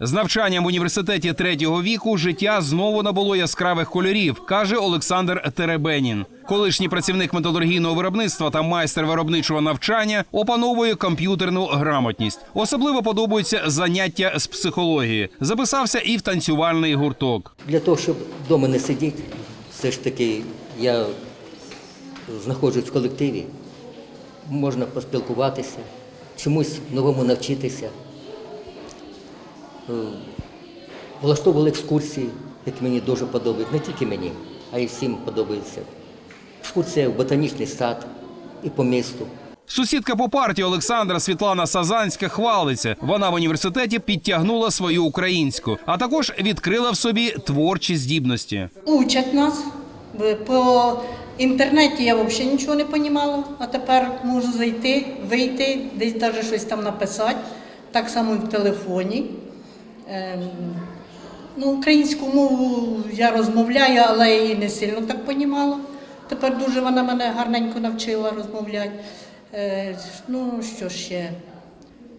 З навчанням в університеті третього віку життя знову набуло яскравих кольорів, каже Олександр Теребенін. Колишній працівник металургійного виробництва та майстер виробничого навчання опановує комп'ютерну грамотність. Особливо подобаються заняття з психології. Записався і в танцювальний гурток. Для того, щоб вдома не сидіти, все ж таки я знаходжусь в колективі, можна поспілкуватися, чомусь новому навчитися. Е, Влаштовували екскурсії, які мені дуже подобаються, не тільки мені, а й всім подобається. Екскурсія в ботанічний сад і по місту. Сусідка по партії Олександра Світлана Сазанська хвалиться. Вона в університеті підтягнула свою українську, а також відкрила в собі творчі здібності. Учать нас. По інтернеті я взагалі нічого не розуміла, а тепер можу зайти, вийти, десь навіть щось там написати. Так само і в телефоні. Ем, ну, українську мову я розмовляю, але її не сильно так понімала. Тепер дуже вона мене гарненько навчила розмовляти. Е, ну, що ще?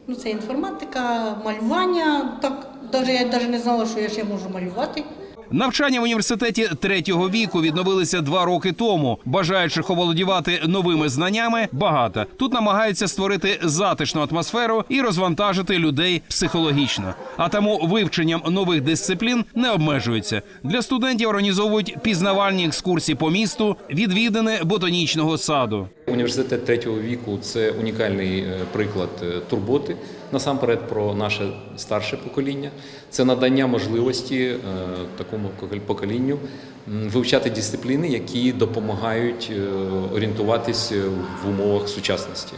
Ну, це інформатика, малювання. Так, навіть я навіть не знала, що я ще можу малювати. Навчання в університеті третього віку відновилися два роки тому. Бажаючих оволодівати новими знаннями багато. Тут намагаються створити затишну атмосферу і розвантажити людей психологічно. А тому вивченням нових дисциплін не обмежуються. Для студентів організовують пізнавальні екскурсії по місту, відвідини ботанічного саду. Університет третього віку це унікальний е, приклад е, турботи насамперед про наше старше покоління. Це надання можливості е, такому поколінню вивчати дисципліни, які допомагають е, орієнтуватись е, в умовах сучасності.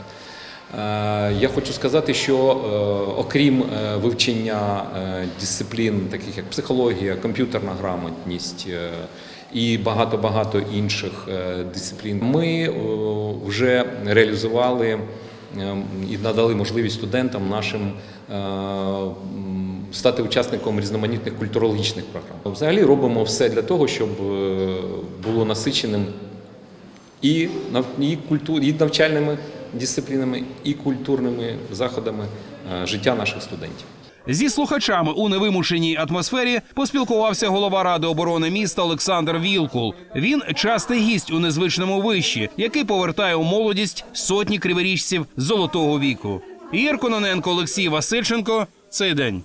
Е, Я хочу сказати, що окрім вивчення дисциплін, таких як психологія, комп'ютерна грамотність і багато-багато інших е, дисциплін, ми вже реалізували е, і надали можливість студентам нашим стати учасником різноманітних культурологічних програм. Взагалі робимо все для того, щоб е, було насиченим і, і, навчальними дисциплінами, і культурними заходами е, життя наших студентів. Зі слухачами у невимушеній атмосфері поспілкувався голова ради оборони міста Олександр Вілкул. Він частий гість у незвичному виші, який повертає у молодість сотні криворіжців золотого віку. Ігор Кононенко, Олексій Васильченко. Цей день.